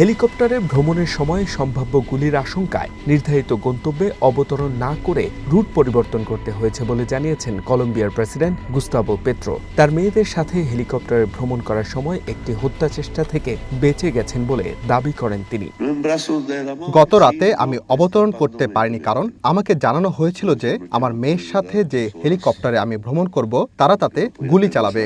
হেলিকপ্টারে ভ্রমণের সময় সম্ভাব্য গুলির আশঙ্কায় নির্ধারিত গন্তব্যে অবতরণ না করে রুট পরিবর্তন করতে হয়েছে বলে জানিয়েছেন কলম্বিয়ার প্রেসিডেন্ট গুস্তাবো পেত্রো। তার মেয়েদের সাথে হেলিকপ্টারে ভ্রমণ করার সময় একটি হত্যা চেষ্টা থেকে বেঁচে গেছেন বলে দাবি করেন তিনি। গত রাতে আমি অবতরণ করতে পারিনি কারণ আমাকে জানানো হয়েছিল যে আমার মেয়ের সাথে যে হেলিকপ্টারে আমি ভ্রমণ করব, তারা তাতে গুলি চালাবে।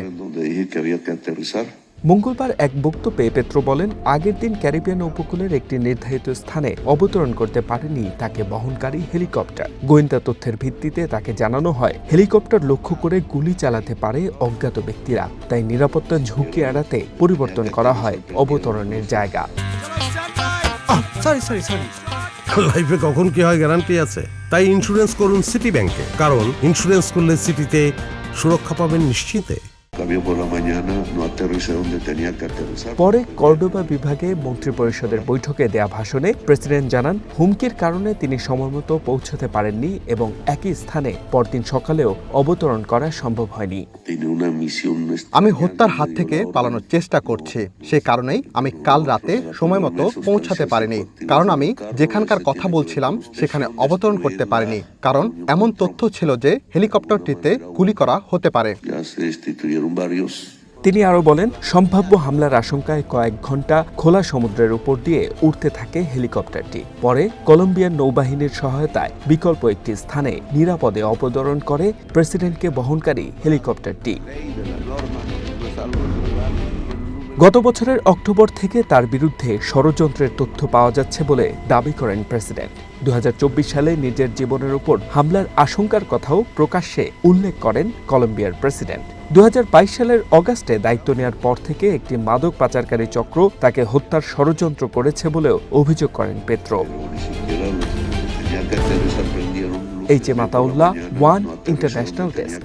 মঙ্গলবার এক বক্তব্যে পেত্রো বলেন, আগের দিন ক্যারিবিয়ান উপকূলের একটি নির্ধারিত স্থানে অবতরণ করতে পারেনি তাকে বহনকারী হেলিকপ্টার। গোয়েন্দা তথ্যের ভিত্তিতে তাকে জানানো হয়, হেলিকপ্টার লক্ষ্য করে গুলি চালাতে পারে অজ্ঞাত ব্যক্তিরা, তাই নিরাপত্তা ঝুঁকি এড়াতে পরিবর্তন করা হয় অবতরণের জায়গা। সরি সরি সরি লাইফে কখন কি হয় গ্যারান্টি আছে? তাই ইন্স্যুরেন্স করুন সিটি ব্যাংকে কারণ ইন্স্যুরেন্স করলে সিটিতে সুরক্ষা পাবেন নিশ্চিতে por la mañana, no aterricé donde tenía que aterrizar. পরে কর্ডোবা বিভাগে মন্ত্রিপরিষদের বৈঠকে দেয়া ভাষণে প্রেসিডেন্ট জানান হুমকির কারণে তিনি সময়মতো পৌঁছতে পারেননি এবং একই স্থানে পরদিন সকালেও অবতরণ করা সম্ভব হয়নি আমি হত্যার হাত থেকে পালানোর চেষ্টা করছি সে কারণেই আমি কাল রাতে সময় মতো পৌঁছাতে পারিনি কারণ আমি যেখানকার কথা বলছিলাম সেখানে অবতরণ করতে পারিনি কারণ এমন তথ্য ছিল যে হেলিকপ্টারটিতে গুলি করা হতে পারে তিনি আরও বলেন, সম্ভাব্য হামলার আশঙ্কায় কয়েক ঘণ্টা খোলা সমুদ্রের উপর দিয়ে উড়তে থাকে হেলিকপ্টারটি। পরে কলম্বিয়ান নৌবাহিনীর সহায়তায় বিকল্প একটি স্থানে নিরাপদে অবতরণ করে প্রেসিডেন্টকে বহনকারী হেলিকপ্টারটি। গত বছরের অক্টোবর থেকে তার বিরুদ্ধে ষড়যন্ত্রের তথ্য পাওয়া যাচ্ছে বলে দাবি করেন প্রেসিডেন্ট। দু হাজার চব্বিশ সালে নিজের জীবনের উপর হামলার আশঙ্কার কথাও প্রকাশ্যে উল্লেখ করেন কলম্বিয়ার প্রেসিডেন্ট। দু হাজার বাইশ সালের অগাস্টে দায়িত্ব নেওয়ার পর থেকে একটি মাদক পাচারকারী চক্র তাকে হত্যার ষড়যন্ত্র করেছে বলেও অভিযোগ করেন Petro. H A Mataullah, one international desk